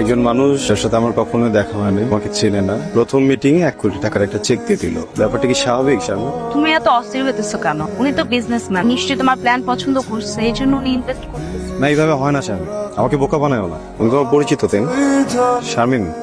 একজন মানুষ যার সাথে আমার কখনো দেখা হয়নি আমাকে চেনে না। প্রথম মিটিং এক কোটি টাকার একটা চেক দিয়ে দিল। ব্যাপারটা কি স্বাভাবিক শারমিন তুমি এত অস্থির হইতেছো কেন? উনি তো বিজনেসম্যান নিশ্চয়ই তোমার প্ল্যান পছন্দ করছে এই জন্য উনি ইনভেস্ট করতেছে। না এইভাবে হয় না আমাকে বোকা বানায়ও না। তুমি তোমার পরিচিত তাই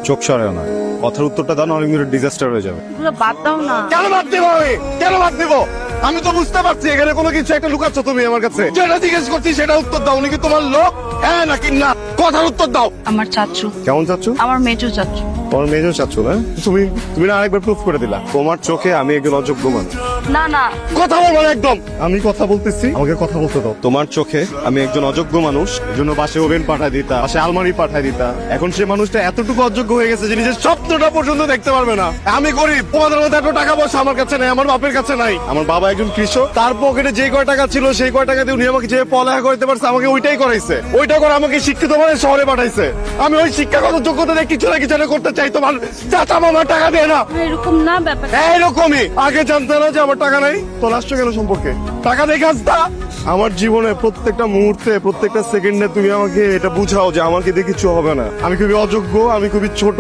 চোখ সরায়ও না। কথার উত্তরটা দাও না অনেক ডিজাস্টার হয়ে যাবে। এগুলো বাদ দাও না। কেন বাদ দেবো আমি? কেন বাদ দেবো? আমি তো বুঝতে পারছি এখানে কোনো কিছু একটা লুকাচ্ছ তুমি আমার কাছে। যেটা জিজ্ঞেস করছি সেটা উত্তর দাও। উনি কি তোমার লোক? হ্যাঁ নাকি না? কথার উত্তর দাও। আমার চাচু। কেমন চাচু? আমার মেজো চাচু। তোমার মেজো চাচু না তুমি তুমি না আরেকবার প্রুফ করে দিলা। তোমার চোখে আমি একজন অযোগ্য মানুষ। না না। কথা বলব না একদম। আমি কথা বলতেছি আমাকে কথা বলতে দাও। তোমার চোখে আমি একজন অযোগ্য মানুষ জন্য বাসে ওভেন পাঠায় দিতা বাসে আলমারি পাঠায় দিতা। এখন সে মানুষটা এতটুকু অযোগ্য হয়ে গেছে যে নিজের স্বপ্নটা পর্যন্ত দেখতে পারবে না। আমি গরিব তোমাদের মধ্যে এত টাকা পয়সা আমার কাছে নাই আমার বাপের কাছে নাই। আমার বাবা একজন কৃষক তার পকেটে যে কয় টাকা ছিল সেই কয় টাকা দিয়ে উনি আমাকে যে পড়ালেখা করতে পারছে আমাকে ওইটাই করাইছে। ওইটা করে আমাকে শিক্ষিত মানে শহরে পাঠাইছে। আমি ওই শিক্ষাগত যোগ্যতা দিয়ে কিছু না কিছু করতে চাই তোমার চাচা মামা টাকা দেয় না। এরকম না ব্যাপার। এইরকমই। আগে জানতে না যে আমার টাকা নাই তো আসছো কেন সম্পর্কে? টাকা দেখে আসতা আমার জীবনে প্রত্যেকটা মুহূর্তে প্রত্যেকটা সেকেন্ডে তুমি আমাকে এটা বুঝাও যে আমাকে দিয়ে কিছু হবে না। আমি খুবই অযোগ্য আমি খুবই ছোট।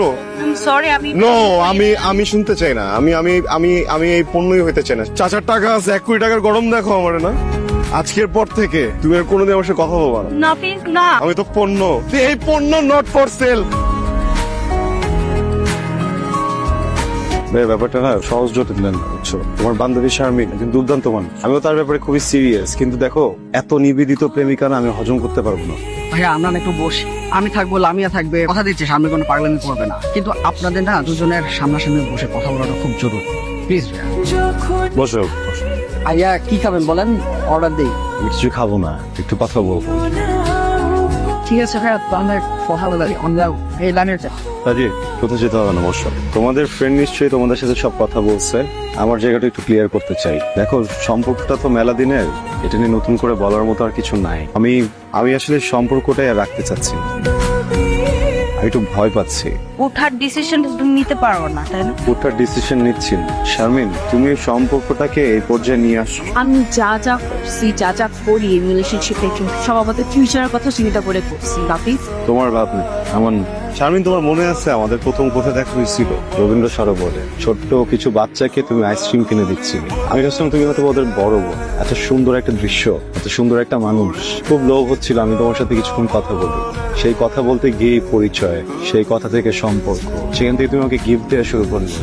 সরি আমি নো আমি আমি শুনতে চাই না। আমি আমি আমি আমি এই পণ্যই হইতে চাই না। চাচার টাকা আছে এক কোটি টাকার গরম দেখো আমার না। আজকের পর থেকে তুমি আর কোনোদিন আমার সাথে কথা বলবা না। না না। আমি তো পণ্য। এই পণ্য নট ফর সেল ব্যাপারটা না সহজ জটিল না বুঝছ? তোমার বান্ধবী শারমিন একজন দুর্দান্ত মানুষ। আমিও তার ব্যাপারে খুবই সিরিয়াস কিন্তু দেখো এত নিবেদিত প্রেমিকা না আমি হজম করতে পারব না। ভাইয়া আমরা একটু বসি। আমি থাকব লামিয়া থাকবে কথা দিচ্ছি সামনে কোনো পাগলামি করবে না। কিন্তু আপনাদের না দুজনের সামনাসামনি বসে কথা বলাটা খুব জরুরি। প্লিজ বসো। ভাইয়া কি খাবেন বলেন? অর্ডার দিই। কিছু খাব না একটু কথা বলব। ঠিক তোমাদের ফ্রেন্ড নিশ্চয়ই তোমাদের সাথে সব কথা বলছে। আমার জায়গাটা একটু ক্লিয়ার করতে চাই। দেখো, সম্পর্কটা তো মেলা দিনের। এটা নিয়ে নতুন করে বলার মতো আর কিছু নাই। আমি আমি আসলে সম্পর্কটাই রাখতে চাচ্ছি। আমি একটু ভয় পাচ্ছি। ওঠার ডিসিশন তুমি নিতে পারো না তাই না? ওঠার ডিসিশন নিচ্ছি না। শারমিন তুমি এই সম্পর্কটাকে এই পর্যায়ে নিয়ে আসো। আমি যা যা করছি যা যা করি রিলেশনশিপে সব আমাদের ফিউচারের কথা চিন্তা করে করছি বাপি তোমার ভাব আমার শারমিন তোমার মনে আছে আমাদের প্রথম কোথায় দেখা হয়েছিল রবীন্দ্র সরোবরে ছোট্ট কিছু বাচ্চাকে তুমি আইসক্রিম কিনে দিচ্ছিলে। আমি ভাবছিলাম তুমি হয়তো ওদের বড় বোন। এত সুন্দর একটা দৃশ্য এত সুন্দর একটা মানুষ। খুব লোভ হচ্ছিল আমি তোমার সাথে কিছুক্ষণ কথা বলি। সেই কথা বলতে গিয়ে পরিচয় সেই কথা থেকে সম্পর্ক। সেখান থেকে তুমি আমাকে গিফট দেওয়া শুরু করলে।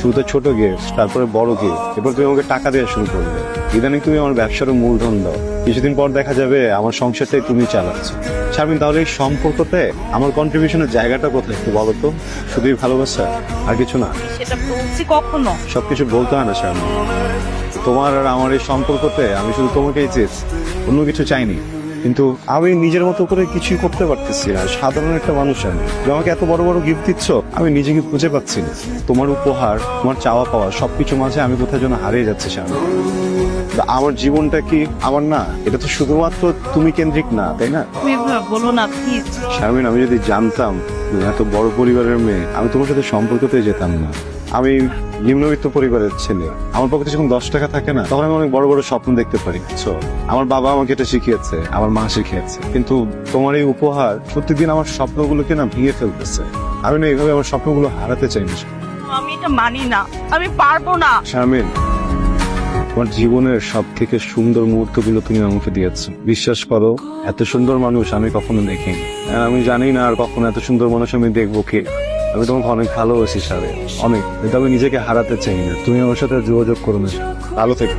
শুরুতে ছোট গিফট তারপরে বড় গিফট এরপর তুমি আমাকে টাকা দেওয়া শুরু করবে ইদানিং তুমি আমার ব্যবসারও মূলধন দাও। কিছুদিন পর দেখা যাবে আমার সংসারটাই তুমি চালাচ্ছ। শারমিন তাহলে এই সম্পর্কতে আমার কন্ট্রিবিউশনের জায়গাটা কোথায় একটু বলো তো? শুধুই ভালোবাসা আর কিছু না? সেটা বলছি কখনো। সবকিছু বলতে হয় না শারমিন। তোমার আর আমার এই সম্পর্কতে আমি শুধু তোমাকেই চেয়েছি অন্য কিছু চাইনি। কিন্তু আমি নিজের মতো করে কিছুই করতে পারতেছি না। সাধারণ একটা মানুষ আমি। আমাকে এত বড় বড় গিফট দিচ্ছ আমি নিজেকে খুঁজে পাচ্ছি না। তোমার উপহার তোমার চাওয়া পাওয়া সবকিছু মাঝে আমি কোথায় যেন হারিয়ে যাচ্ছি সামনে। আমার জীবনটা কি আমার না? এটা তো শুধুমাত্র তুমি কেন্দ্রিক না তাই না? বলো না প্লিজ শারমিন আমি যদি জানতাম তুমি এত বড় পরিবারের মেয়ে আমি তোমার সাথে সম্পর্কতে যেতাম না। আমি নিম্নবিত্ত পরিবারের ছেলে। আমার পক্ষে যখন দশ টাকা থাকে না তখন আমি অনেক বড় বড় স্বপ্ন দেখতে পারি। বুঝছ? আমার বাবা আমাকে এটা শিখিয়েছে আমার মা শিখিয়েছে। কিন্তু তোমার এই উপহার প্রত্যেকদিন আমার স্বপ্নগুলোকে না ভেঙে ফেলতেছে। আমি না এইভাবে আমার স্বপ্নগুলো হারাতে চাই না। আমি এটা মানি না। আমি পারব না। শারমিন তোমার জীবনের সব থেকে সুন্দর মুহূর্তগুলো তুমি আমাকে দিয়েছ। বিশ্বাস করো, এত সুন্দর মানুষ আমি কখনো দেখিনি। আমি জানি না আর কখনো এত সুন্দর মানুষ আমি দেখব কে। আমি তোমাকে অনেক ভালোবাসি, সারে। অনেক। কিন্তু আমি নিজেকে হারাতে চাই না। তুমি আমার সাথে যোগাযোগ করো না ভালো থেকো।